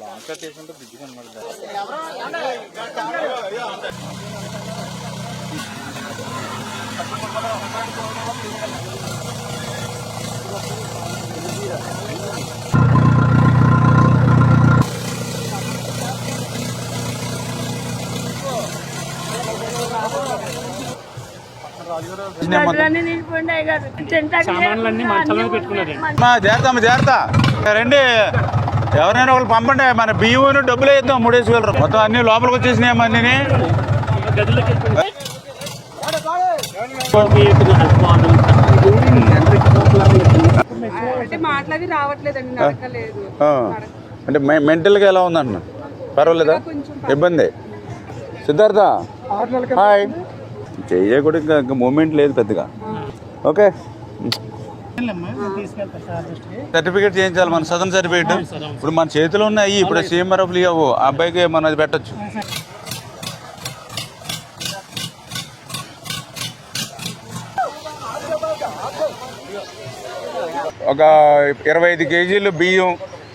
Long cut వేసుకుంటే bridge కనబడదు జాగ్రత్త జాగ్రత్త. రండి. ఎవరైనా ఒకరు పంపండి. మన బియ్యం డబ్బులు వేద్దాం మూడేసి వేలు రూపాయలు. మొత్తం అన్ని లోపలికి వచ్చేసినాయి అన్నీ అంటే మెంటల్గా ఎలా ఉందన్న? పర్వాలేదా? ఇబ్బంది? సిద్ధార్థ. హాయ్. చెయ్య కూడా ఇంకా ఇంకా మూమెంట్ లేదు పెద్దగా. ఓకే. సర్టిఫికేట్ చేయించాలి మన సదన్ సర్టిఫికేట్. ఇప్పుడు మన చేతిలో ఉన్నాయి ఇప్పుడు సీఎంఆర్ఎఫ్లు ఇవ్వవు ఆ అబ్బాయికి మనం అది పెట్టచ్చు. ఒక ఇరవై ఐదు కేజీలు బియ్యం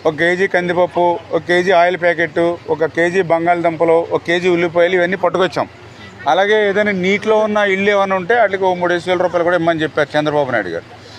ఒక కేజీ కందిపప్పు ఒక కేజీ ఆయిల్ ప్యాకెట్ ఒక కేజీ బంగాళదుంపలు ఒక కేజీ ఉల్లిపాయలు ఇవన్నీ పట్టుకొచ్చాం. అలాగే ఏదైనా నీటిలో ఉన్న ఇల్లు ఏమైనా ఉంటే వాటికి ఓ మూడేసి వేల రూపాయలు కూడా ఇమ్మని చెప్పారు చంద్రబాబు నాయుడు గారు.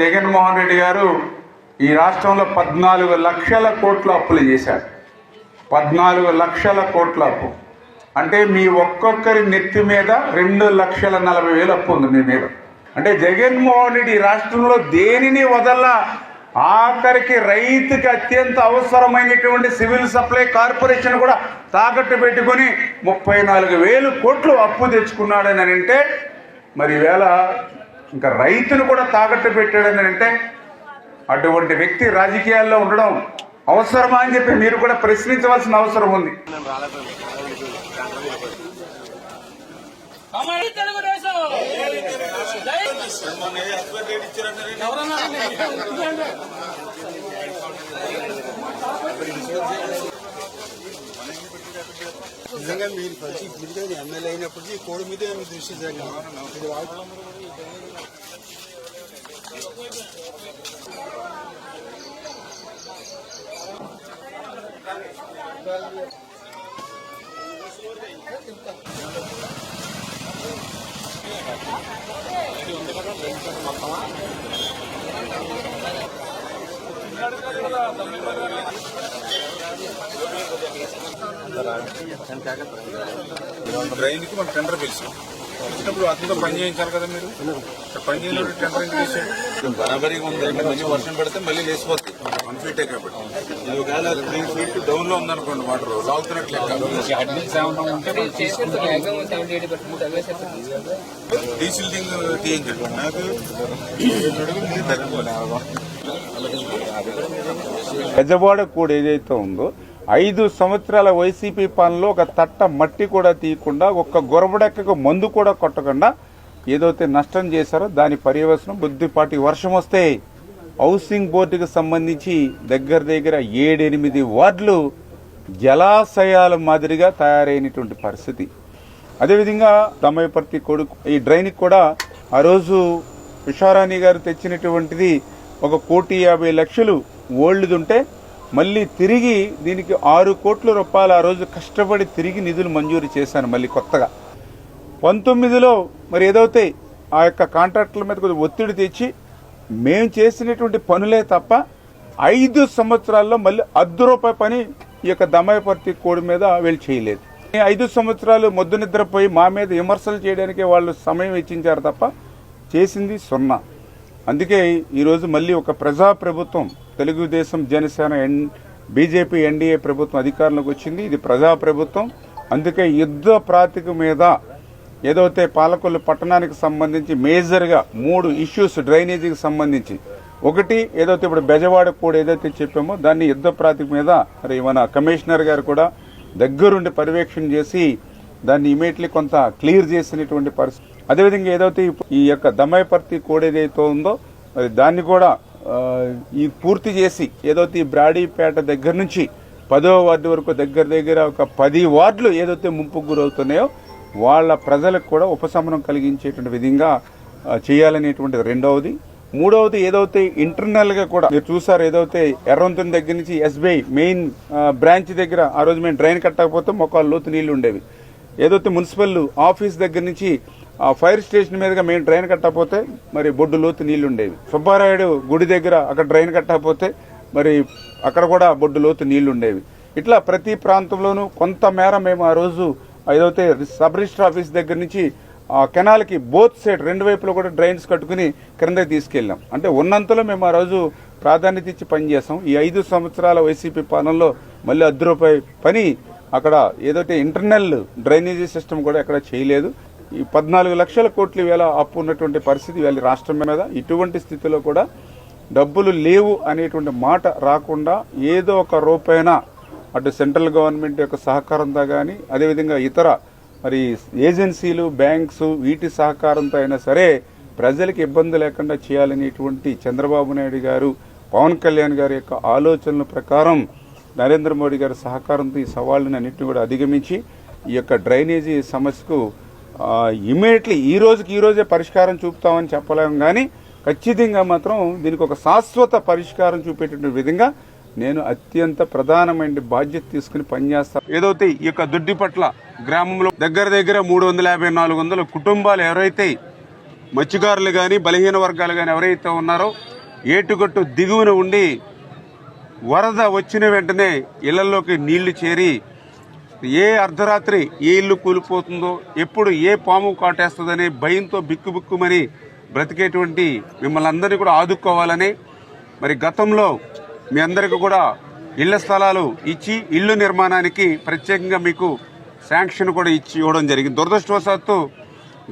జగన్మోహన్ రెడ్డి గారు ఈ రాష్ట్రంలో పద్నాలుగు లక్షల కోట్ల అప్పులు చేశారు. పద్నాలుగు లక్షల కోట్ల అప్పు. అంటే మీ ఒక్కొక్కరి నెత్తి మీద రెండు లక్షల నలభై వేలు అప్పు ఉంది మీ మీద. అంటే జగన్మోహన్ రెడ్డి ఈ రాష్ట్రంలో దేనిని వదల్లా? ఆఖరికి రైతుకి అత్యంత అవసరమైనటువంటి సివిల్ సప్లై కార్పొరేషన్ కూడా తాకట్టు పెట్టుకొని ముప్పై నాలుగు వేలు కోట్లు అప్పు తెచ్చుకున్నాడని అంటే మరి వేళ ఇంకా రైతును కూడా తాకట్టు పెట్టాడని అంటే అటువంటి వ్యక్తి రాజకీయాల్లో ఉండడం అవసరమా అని చెప్పి మీరు కూడా ప్రశ్నించవలసిన అవసరం ఉంది. నిజంగా మీరు కలిసి మీరు ఎమ్మెల్యే అయినప్పుడు ఈ కోడి మీదే మీ దృష్టి జరగదు డ్రైన్కి మనం టెండర్ పిలిచాం వచ్చినప్పుడు అతనితో పని చేయించాలి కదా మీరు? పని చేయనప్పుడు టెండర్ వేసాడు బరాబరీగా ఉంది. అంటే మళ్ళీ వర్షం పెడితే మళ్ళీ లేచిపోతుంది వన్ ఫీటే కాబట్టి. ఇది ఒకవేళ త్రీ ఫీట్ డౌన్లో ఉందనుకోండి వాటర్ లాగుతున్నట్లు డీసిల్టింగ్ తీయించండి నాకు? పెద్దవాడ కూడా ఏదైతే ఉందో ఐదు సంవత్సరాల వైసీపీ పాలనలో ఒక తట్ట మట్టి కూడా తీయకుండా ఒక్క గొరబడెక్కకు మందు కూడా కొట్టకుండా ఏదైతే నష్టం చేశారో దాని పర్యవసనం బుద్ధిపాటి వర్షం వస్తే హౌసింగ్ బోర్డుకి సంబంధించి దగ్గర దగ్గర ఏడెనిమిది వార్డులు జలాశయాల మాదిరిగా తయారైనటువంటి పరిస్థితి. అదేవిధంగా దమయపర్తి కొడుకు ఈ డ్రైన్కి కూడా ఆ రోజు ఉషారాణి గారు తెచ్చినటువంటిది ఒక కోటి యాభై లక్షలు ఓల్డ్దుంటే మళ్ళీ తిరిగి దీనికి ఆరు కోట్ల రూపాయలు ఆ రోజు కష్టపడి తిరిగి నిధులు మంజూరు చేశాను మళ్ళీ కొత్తగా. పంతొమ్మిదిలో మరి ఏదైతే ఆ యొక్క కాంట్రాక్టుల మీద కొంచెం ఒత్తిడి తెచ్చి మేము చేసినటువంటి పనులే తప్ప ఐదు సంవత్సరాల్లో మళ్ళీ అర్ధ రూపాయి పని ఈ యొక్క దమయపర్తి కోడి మీద వీళ్ళు చేయలేదు. ఐదు సంవత్సరాలు మొద్దు నిద్రపోయి మా మీద విమర్శలు చేయడానికి వాళ్ళు సమయం వెచ్చించారు తప్ప చేసింది సున్నా. అందుకే ఈరోజు మళ్ళీ ఒక ప్రజా ప్రభుత్వం Telugu Desam Janasena N BJP NDA ప్రభుత్వం అధికారంలోకి వచ్చింది. ఇది ప్రజా ప్రభుత్వం అందుకే యుద్ధ ప్రాతిక మీద ఏదైతే పాలకొల్లు పట్టణానికి సంబంధించి మేజర్గా మూడు ఇష్యూస్ డ్రైనేజీకి సంబంధించి ఒకటి ఏదైతే ఇప్పుడు బెజవాడ కూడా ఏదైతే చెప్పామో దాన్ని యుద్ధ ప్రాతిక మీద మరి మన కమిషనర్ గారు కూడా దగ్గరుండి పర్యవేక్షణ చేసి దాన్ని ఇమీడియట్లీ కొంత క్లియర్ చేసినటువంటి పరిస్థితి. అదేవిధంగా ఏదైతే ఈ యొక్క దమ్మాయిపర్తి కోడ్ ఏదైతే ఉందో మరి దాన్ని కూడా ఈ పూర్తి చేసి ఏదైతే ఈ బ్రాడీపేట దగ్గర నుంచి పదో వార్డు వరకు దగ్గర దగ్గర ఒక పది వార్డులు ఏదైతే ముంపుకు గురవుతున్నాయో వాళ్ళ ప్రజలకు కూడా ఉపశమనం కలిగించేటువంటి విధంగా చేయాలనేటువంటి చేయాలనేటువంటిది రెండవది. మూడవది ఏదైతే ఇంటర్నల్గా కూడా మీరు చూసారు ఏదైతే ఎర్రంతుని దగ్గర నుంచి ఎస్బీఐ మెయిన్ బ్రాంచ్ దగ్గర ఆ రోజు మేము డ్రైన్ కట్టకపోతే మొక్కలు లోతు నీళ్ళు ఉండేవి. ఏదైతే మున్సిపల్ ఆఫీస్ దగ్గర నుంచి ఆ ఫైర్ స్టేషన్ మీదుగా మేము డ్రైన్ కట్టకపోతే మరి బొడ్డు లోతు నీళ్ళు ఉండేవి. సుబ్బారాయుడు గుడి దగ్గర అక్కడ డ్రైన్ కట్టకపోతే మరి అక్కడ కూడా బొడ్డు లోతు నీళ్ళు ఉండేవి. ఇట్లా ప్రతి ప్రాంతంలోనూ కొంత మేర మేము ఆ రోజు ఏదైతే సబ్ రిజిస్టర్ ఆఫీస్ దగ్గర నుంచి ఆ కెనాల్కి బోత్ సైడ్ రెండు వైపులో కూడా డ్రైన్స్ కట్టుకుని క్రిందకి తీసుకెళ్ళాం. అంటే ఉన్నంతలో మేము ఆ రోజు ప్రాధాన్యత ఇచ్చి పనిచేసాం ఈ ఐదు సంవత్సరాల వైసీపీ పాలనలో మళ్ళీ అర్ధ పని అక్కడ ఏదైతే ఇంటర్నల్ డ్రైనేజీ సిస్టమ్ కూడా ఎక్కడ చేయలేదు. ఈ పద్నాలుగు లక్షల కోట్ల వేల అప్పు ఉన్నటువంటి పరిస్థితి వేళ రాష్ట్రం మీద. ఇటువంటి స్థితిలో కూడా డబ్బులు లేవు అనేటువంటి మాట రాకుండా ఏదో ఒక రూపాయినా అటు సెంట్రల్ గవర్నమెంట్ యొక్క సహకారంతో కానీ అదేవిధంగా ఇతర మరి ఏజెన్సీలు బ్యాంక్స్ వీటి సహకారంతో అయినా సరే ప్రజలకు ఇబ్బంది లేకుండా చేయాలనేటువంటి చంద్రబాబు నాయుడు గారు పవన్ కళ్యాణ్ గారి యొక్క ఆలోచనల ప్రకారం నరేంద్ర మోడీ గారి సహకారంతో ఈ సవాళ్ళని అన్నింటినీ కూడా అధిగమించి ఈ యొక్క డ్రైనేజీ సమస్యకు ఇమీడియట్లీ ఈ రోజుకి ఈ రోజే పరిష్కారం చూపుతామని చెప్పలేము కానీ ఖచ్చితంగా మాత్రం దీనికి ఒక శాశ్వత పరిష్కారం చూపేటటువంటి విధంగా నేను అత్యంత ప్రధానమైన బాధ్యత తీసుకుని పనిచేస్తాను ఏదైతే ఈ యొక్క దొడ్డి పట్ల గ్రామంలో దగ్గర దగ్గర మూడు వందల యాభై నాలుగు వందల కుటుంబాలు ఎవరైతే మత్స్యకారులు కానీ బలహీన వర్గాలు కానీ ఎవరైతే ఉన్నారో ఏటుగట్టు దిగువన ఉండి వరద వచ్చిన వెంటనే ఇళ్ళలోకి నీళ్ళు చేరి ఏ అర్ధరాత్రి ఏ ఇల్లు కూలిపోతుందో ఎప్పుడు ఏ పాము కాటేస్తుందనే భయంతో బిక్కుబిక్కుమని బ్రతికేటువంటి మిమ్మల్ని అందరినీ కూడా ఆదుకోవాలని మరి గతంలో మీ అందరికీ కూడా ఇళ్ళ స్థలాలు ఇచ్చి ఇల్లు నిర్మాణానికి ప్రత్యేకంగా మీకు శాంక్షన్ కూడా ఇచ్చి ఇవ్వడం జరిగింది. దురదృష్టవశాత్తు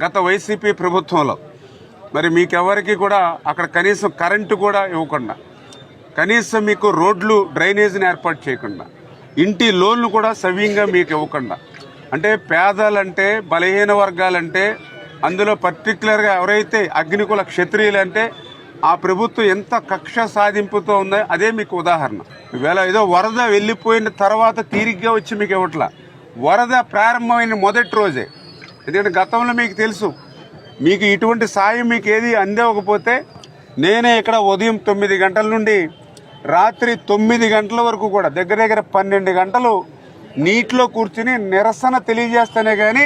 గత వైసీపీ ప్రభుత్వంలో మరి మీకెవరికి కూడా అక్కడ కనీసం కరెంటు కూడా ఇవ్వకుండా కనీసం మీకు రోడ్లు డ్రైనేజీని ఏర్పాటు చేయకుండా ఇంటి లోన్లు కూడా సవ్యంగా మీకు ఇవ్వకుండా. అంటే పేదలంటే బలహీన వర్గాలంటే అందులో పర్టికులర్గా ఎవరైతే అగ్నికుల క్షత్రియులంటే ఆ ప్రభుత్వం ఎంత కక్ష సాధింపుతో ఉందో అదే మీకు ఉదాహరణ. ఈవేళ ఏదో వరద వెళ్ళిపోయిన తర్వాత తీరిగ్గా వచ్చి మీకు ఇవ్వట్లా. వరద ప్రారంభమైన మొదటి రోజే. ఎందుకంటే గతంలో మీకు తెలుసు మీకు ఇటువంటి సాయం మీకు ఏది అందేవకపోతే నేనే ఇక్కడ ఉదయం తొమ్మిది గంటల నుండి రాత్రి తొమ్మిది గంటల వరకు కూడా దగ్గర దగ్గర పన్నెండు గంటలు నీటిలో కూర్చుని నిరసన తెలియజేస్తేనే కానీ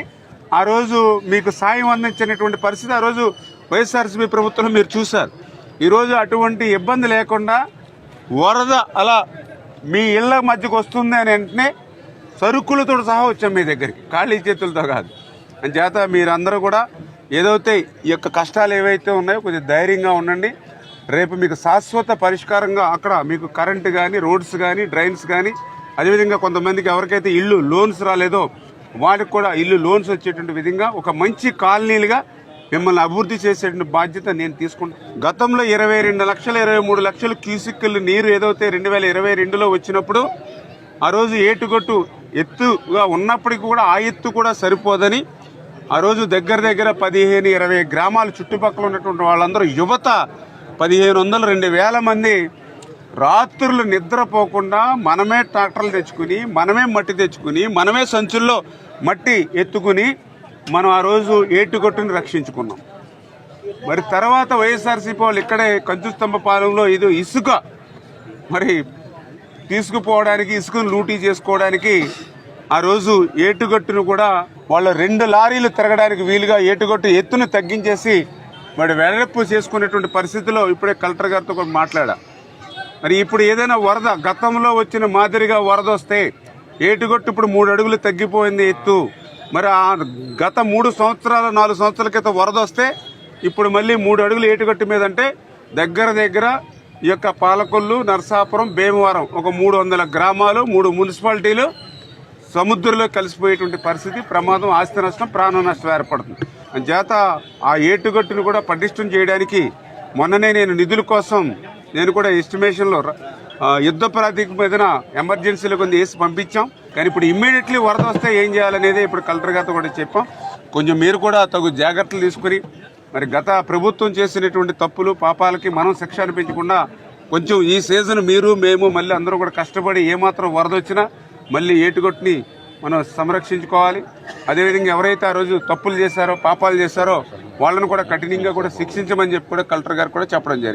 ఆ రోజు మీకు సాయం అందించినటువంటి పరిస్థితి ఆ రోజు వైఎస్ఆర్సీపీ ప్రభుత్వంలో మీరు చూశారు. ఈరోజు అటువంటి ఇబ్బంది లేకుండా వరద అలా మీ ఇళ్ళ మధ్యకు వస్తుంది అని వెంటనే సరుకులతో సహా వచ్చాం మీ దగ్గరికి. ఖాళీ చేతులతో కాదు. చేత మీరందరూ కూడా ఏదైతే ఈ యొక్క కష్టాలు ఏవైతే ఉన్నాయో కొద్దిగా ధైర్యంగా ఉండండి. రేపు మీకు శాశ్వత పరిష్కారంగా అక్కడ మీకు కరెంటు కానీ రోడ్స్ కానీ డ్రైన్స్ కానీ అదేవిధంగా కొంతమందికి ఎవరికైతే ఇల్లు లోన్స్ రాలేదో వాళ్ళకి కూడా ఇల్లు లోన్స్ వచ్చేటువంటి విధంగా ఒక మంచి కాలనీలుగా మిమ్మల్ని అభివృద్ధి చేసేటువంటి బాధ్యత నేను తీసుకుంటాను గతంలో ఇరవై రెండు లక్షల ఇరవై మూడు లక్షలు క్యూసిక్కులు నీరు ఏదైతే రెండు వేల ఇరవై రెండులో వచ్చినప్పుడు ఆ రోజు ఏటుగొట్టు ఎత్తుగా ఉన్నప్పటికీ కూడా ఆ ఎత్తు కూడా సరిపోదని ఆ రోజు దగ్గర దగ్గర పదిహేను ఇరవై గ్రామాల చుట్టుపక్కల ఉన్నటువంటి వాళ్ళందరూ యువత పదిహేను వందలు రెండు వేల మంది రాత్రులు నిద్రపోకుండా మనమే ట్రాక్టర్లు తెచ్చుకుని మనమే మట్టి తెచ్చుకుని మనమే సంచుల్లో మట్టి ఎత్తుకుని మనం ఆ రోజు ఏటుగొట్టుని రక్షించుకున్నాం. మరి తర్వాత వైఎస్ఆర్సీపీ వాళ్ళు ఇక్కడే కంచుస్తంభ పాలెంలో ఇది ఇసుక మరి తీసుకుపోవడానికి ఇసుకను లూటీ చేసుకోవడానికి ఆ రోజు ఏటుగట్టును కూడా వాళ్ళు రెండు లారీలు తిరగడానికి వీలుగా ఏటుగట్టు ఎత్తును తగ్గించేసి మరి వెడల్పు చేసుకునేటువంటి పరిస్థితిలో ఇప్పుడే కలెక్టర్ గారితో కూడా మాట్లాడా. మరి ఇప్పుడు ఏదైనా వరద గతంలో వచ్చిన మాదిరిగా వరద వస్తే ఏటుగొట్టు ఇప్పుడు మూడు అడుగులు తగ్గిపోయింది ఎత్తు. మరి ఆ గత మూడు సంవత్సరాల నాలుగు సంవత్సరాల క్రితం వరద వస్తే ఇప్పుడు మళ్ళీ మూడు అడుగులు ఏటుగట్టు మీద అంటే దగ్గర దగ్గర ఈ యొక్క పాలకొల్లు నరసాపురం భీమవరం ఒక మూడు వందల గ్రామాలు మూడు మున్సిపాలిటీలు సముద్రంలో కలిసిపోయేటువంటి పరిస్థితి ప్రమాదం ఆస్తి నష్టం ప్రాణ నష్టం ఏర్పడుతుంది. చేత ఆ ఏటుగట్టును కూడా పటిష్టం చేయడానికి మొన్ననే నేను నిధుల కోసం నేను కూడా ఎస్టిమేషన్లో యుద్ధ ప్రాతిక మీదన ఎమర్జెన్సీలో కొంత వేసి పంపించాం. కానీ ఇప్పుడు ఇమ్మీడియట్లీ వరద వస్తే ఏం చేయాలనేది ఇప్పుడు కలెక్టర్ గారితో కూడా చెప్పాం. కొంచెం మీరు కూడా తగు జాగ్రత్తలు తీసుకుని మరి గత ప్రభుత్వం చేసినటువంటి తప్పులు పాపాలకి మనం శిక్ష అనిపించకుండా కొంచెం ఈ సీజన్ మీరు మేము మళ్ళీ అందరూ కూడా కష్టపడి ఏమాత్రం వరద వచ్చినా మళ్ళీ ఏటుగొట్టుని మనం సంరక్షించుకోవాలి. అదేవిధంగా ఎవరైతే ఆ రోజు తప్పులు చేశారో పాపాలు చేశారో వాళ్ళను కూడా కఠినంగా కూడా శిక్షించమని చెప్పి కూడా కలెక్టర్ గారు కూడా చెప్పడం జరిగింది.